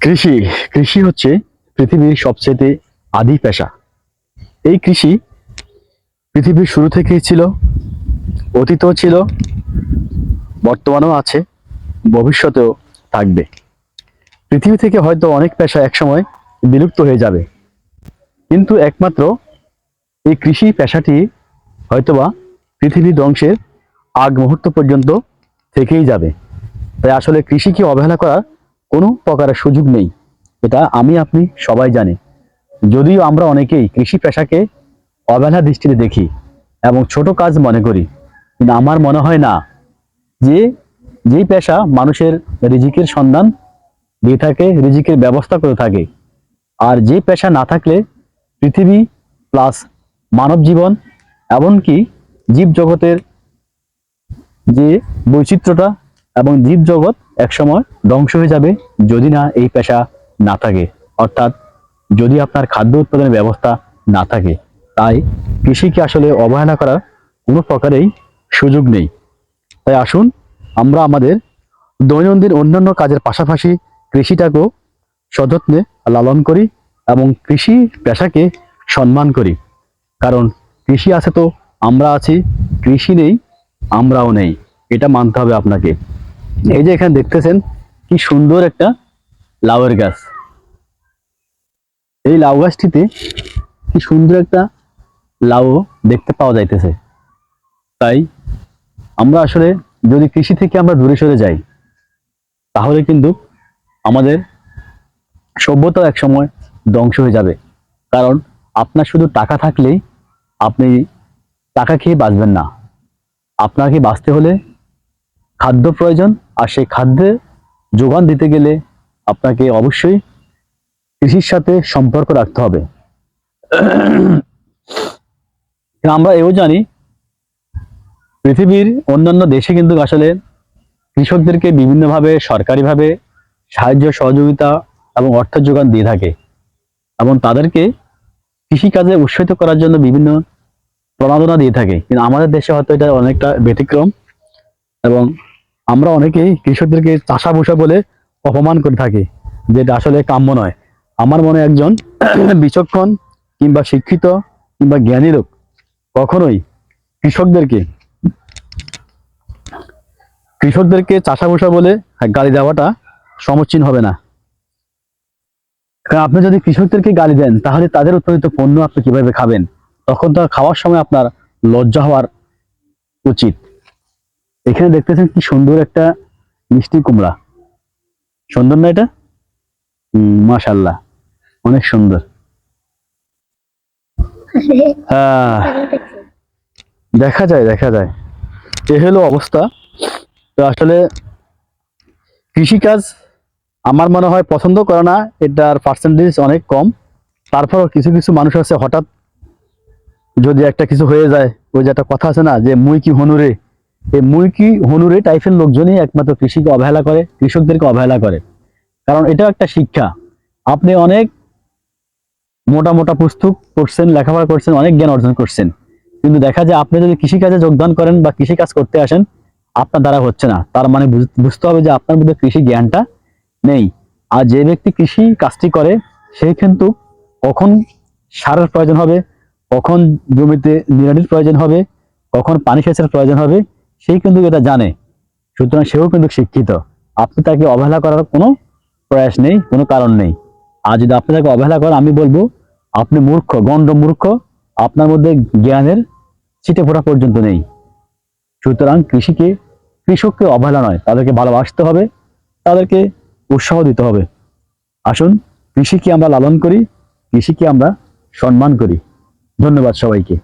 কৃষি কৃষি হচ্ছে পৃথিবীর সবচেয়ে আদি পেশা। এই কৃষি পৃথিবীর শুরু থেকেই ছিল, অতীতও ছিল, বর্তমানেও আছে, ভবিষ্যতেও থাকবে। পৃথিবী থেকে হয়তো অনেক পেশা একসময় বিলুপ্ত হয়ে যাবে। কিন্তু একমাত্র এই কৃষি পেশাটি হয়তোবা পৃথিবী ধ্বংসের আগ মুহূর্ত পর্যন্ত থেকেই যাবে। তাই আসলে কৃষিকে অবহেলা করার কোনো প্রকারের সুযোগ নেই। এটা আমি, আপনি সবাই জানি। যদিও আমরা অনেকেই কৃষি পেশাকে অবহেলা দৃষ্টিতে দেখি এবং ছোট কাজ মনে করি, কিন্তু আমার মনে হয় না যে যেই পেশা মানুষের রিজিকের সন্ধান দিয়ে থাকে, রিজিকের ব্যবস্থা করে থাকে, আর যে পেশা না থাকলে পৃথিবী প্লাস মানব জীবন এমনকি জীব জগতের যে বৈচিত্র্যটা এবং জীব জগৎ একসময় ধ্বংস হয়ে যাবে যদি না এই পেশা না থাকে। অর্থাৎ যদি আপনার খাদ্য উৎপাদনের ব্যবস্থা না থাকে, তাই কৃষিকে আসলে অবহেলা করার কোনো প্রকারেই সুযোগ নেই। তাই আসুন আমরা আমাদের দৈনন্দিন অন্যান্য কাজের পাশাপাশি কৃষিটাকেও সযত্নে লালন করি এবং কৃষি পেশাকে সম্মান করি। কারণ কৃষি আছে তো, আমরা আছি, কৃষি নেই, আমরাও নেই। এটা মানতে হবে আপনাকে। এই যে এখানে দেখতেছেন, কি সুন্দর একটা লাউয়ের গাছ। এই লাউ গাছটিতে কি সুন্দর একটা লাউ দেখতে পাওয়া যাইতেছে। তাই আমরা আসলে যদি কৃষি থেকে আমরা দূরে সরে যাই, তাহলে কিন্তু আমাদের সভ্যতা একসময় ধ্বংস হয়ে যাবে। কারণ আপনার শুধু টাকা থাকলেই আপনি টাকা খেয়ে বাঁচবেন না। আপনাকে বাঁচতে হলে খাদ্য প্রয়োজন আর সেই খাদ্যের যোগান দিতে গেলে আপনাকে অবশ্যই কৃষির সাথে সম্পর্ক রাখতে হবে। আমরা এও জানি, পৃথিবীর অন্যান্য দেশে কিন্তু আসলে কৃষকদেরকে বিভিন্নভাবে সরকারিভাবে সাহায্য, সহযোগিতা এবং অর্থ যোগান দিয়ে থাকে। এবং তাদেরকে কৃষিকাজে উৎসাহিত করার জন্য বিভিন্ন প্রণোদনা দিয়ে থাকে। কিন্তু আমাদের দেশে হয়তো এটা অনেকটা ব্যতিক্রম এবং আমরা অনেকেই কৃষকদেরকে চাষা ভূষা বলে অপমান করে থাকি, যেটা আসলে কাম্য নয়। আমার মনে একজন বিচক্ষণ কিংবা শিক্ষিত কিংবা জ্ঞানী লোক কখনোই কৃষকদেরকে কৃষকদেরকে চাষা ভূষা বলে গালি দেওয়াটা সমীচীন হবে না। কারণ আপনি যদি কৃষকদেরকে গালি দেন, তাহলে তাদের উৎপাদিত পণ্য আপনি কীভাবে খাবেন? তখন তো খাওয়ার সময় আপনার লজ্জা হওয়ার উচিত। এখানে দেখতেছেন কি সুন্দর একটা মিষ্টি কুমড়া। সুন্দর না এটা? মাশাল্লাহ অনেক সুন্দর। হ্যাঁ। দেখা যায় দেখা যায়। এ হলো অবস্থা। তো আসলে কৃষিকাজ আমার মনে হয় পছন্দ করে না এটার পার্সেন্টেজ অনেক কম। তারপরও কিছু কিছু মানুষ আছে হঠাৎ যদি একটা কিছু হয়ে যায় ওই যে একটা কথা আছে না যে মুই কি হনুরে এই মুই কি হনুরে টাইপের লোকজনই একমাত্র কৃষিকে অবহেলা করে, কৃষকদেরকে অবহেলা করে। কারণ এটাও একটা শিক্ষা। আপনি অনেক মোটা মোটা পুস্তক পড়ছেন, লেখাপড়া করছেন, অনেক জ্ঞান অর্জন করছেন। কিন্তু দেখা যায় আপনি যদি কৃষিকাজে যোগদান করেন বা কৃষিকাজ করতে আসেন, আপনার দ্বারা হচ্ছে না। তার মানে বুঝতে হবে যে আপনার মধ্যে কৃষি জ্ঞানটা নেই। আর যে ব্যক্তি কৃষি কাজটি করে, সে কিন্তু কখন সারের প্রয়োজন হবে, কখন জমিতে নিড়ানির প্রয়োজন হবে, কখন পানি সেচের প্রয়োজন হবে সেই কিন্তু এটা জানে। সুতরাং সেও কিন্তু শিক্ষিত। আপনি তাকে অবহেলা করার কোনো প্রয়াস নেই, কোনো কারণ নেই। আর যদি আপনি তাকে অবহেলা করেন, আমি বলব, আপনি মূর্খ, গণ্ড মূর্খ, আপনার মধ্যে জ্ঞানের ছিটে ফোটা পর্যন্ত নেই। সুতরাং কৃষিকে, কৃষককে অবহেলা নয়, তাদেরকে ভালোবাসতে হবে, তাদেরকে উৎসাহ দিতে হবে। আসুন, কৃষিকে আমরা লালন করি, কৃষিকে আমরা সম্মান করি। ধন্যবাদ সবাইকে।